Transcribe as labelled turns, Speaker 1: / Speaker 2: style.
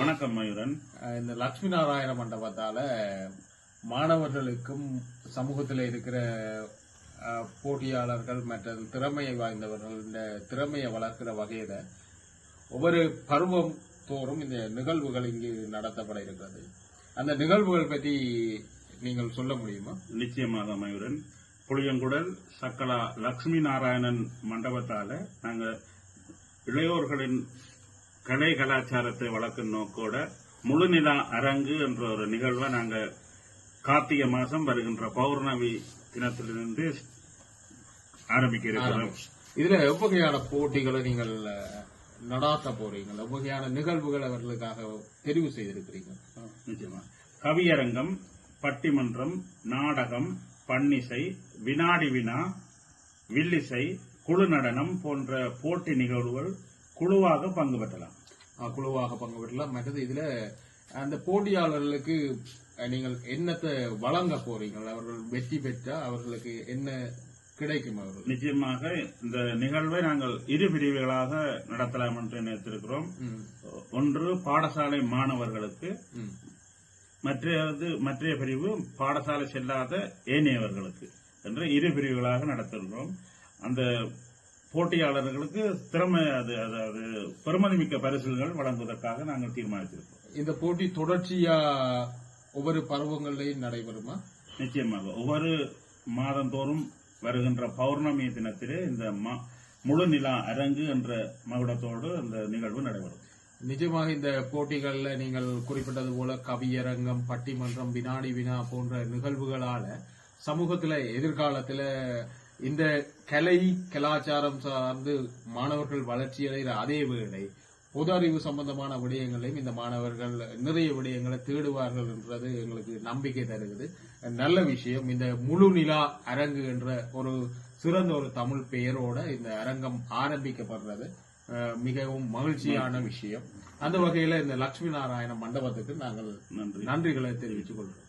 Speaker 1: வணக்கம் மயூரன்.
Speaker 2: இந்த லட்சுமி நாராயண மண்டபத்தால மாணவர்களுக்கும் சமூகத்தில் இருக்கிற போட்டியாளர்கள் மற்றும் திறமையை வாய்ந்தவர்கள் இந்த திறமையை வளர்க்கிற வகையில ஒவ்வொரு பருவம் தோறும் இந்த நிகழ்வுகள் இங்கு நடத்தப்பட இருக்கிறது. அந்த நிகழ்வுகள் பற்றி நீங்கள் சொல்ல முடியுமா?
Speaker 1: நிச்சயமாக மயூரன். புளியங்குடல் சக்கலா லக்ஷ்மி நாராயணன் மண்டபத்தால நாங்க இளையோர்களின் கலை கலாச்சாரத்தை வளர்க்கும் நோக்கோட முழுநிலா அரங்கு என்ற ஒரு நிகழ்வை நாங்க கார்த்திகை மாசம் வருகின்ற பௌர்ணமி தினத்திலிருந்து ஆரம்பிக்க இருக்கிறோம்
Speaker 2: இதுல எவ்வகையான போட்டிகளை நீங்கள் நடாத்த போறீங்க எவ்வகையான நிகழ்வுகள் அவர்களுக்காக தெரிவு செய்திருக்கிறீங்க
Speaker 1: நிச்சயமா. கவியரங்கம் பட்டிமன்றம் நாடகம் பன்னிசை வினாடி வினா வில்லிசை குழு நடனம் போன்ற போட்டி நிகழ்வுகள் குழுவாக பங்கு பெற்றலாம்.
Speaker 2: குழுவாக பங்கு பெற்றலாம். மற்றது இதுல அந்த போட்டியாளர்களுக்கு நீங்கள் என்னத்தை வழங்க போறீங்க அவர்கள் வெற்றி பெற்றா அவர்களுக்கு என்ன கிடைக்கும் அவர்கள்?
Speaker 1: நிச்சயமாக இந்த நிகழ்வை நாங்கள் இரு பிரிவுகளாக நடத்தலாம் என்று நினைத்திருக்கிறோம். ஒன்று பாடசாலை மாணவர்களுக்கு. மற்றது மற்றைய பிரிவு பாடசாலை செல்லாத ஏனையவர்களுக்கு. என்று இரு பிரிவுகளாக நடத்துகிறோம் அந்த போட்டியாளர்களுக்கு திறமை அது அதாவது பெருமதிமிக்க பரிசுகள் வழங்குவதற்காக நாங்கள் தீர்மானித்திருக்கிறோம்.
Speaker 2: இந்த போட்டி தொடர்ச்சியா ஒவ்வொரு பருவங்களையும் நடைபெறுமா?
Speaker 1: நிச்சயமாக. ஒவ்வொரு மாதந்தோறும் வருகின்ற பௌர்ணமி தினத்திலே இந்த ம- முழு நிலா அரங்கு என்ற மகுடத்தோடு அந்த நிகழ்வு நடைபெறும்.
Speaker 2: நிஜமாக இந்த போட்டிகள்ல நீங்கள் குறிப்பிட்டது போல கவியரங்கம் பட்டிமன்றம் வினாடி வினா போன்ற நிகழ்வுகளால சமூகத்துல எதிர்காலத்துல இந்த கலை கலாச்சாரம் சார்ந்து மாணவர்கள் வளர்ச்சி அடைகிற அதே வேளை பொது அறிவு சம்பந்தமான விடயங்களையும் இந்த மாணவர்கள் நிறைய விடயங்களை தேடுவார்கள் என்றது எங்களுக்கு நம்பிக்கை தருகிறது. நல்ல விஷயம். இந்த முழு நிலா அரங்கு என்ற ஒரு சிறந்த ஒரு தமிழ் பெயரோட இந்த அரங்கம் ஆரம்பிக்கப்படுறது. மிகவும் மகிழ்ச்சியான விஷயம். அந்த வகையில இந்த லட்சுமி நாராயண மண்டபத்துக்கு நாங்கள்
Speaker 1: நன்றி.
Speaker 2: நன்றிகளை தெரிவித்துக் கொள்கிறோம்.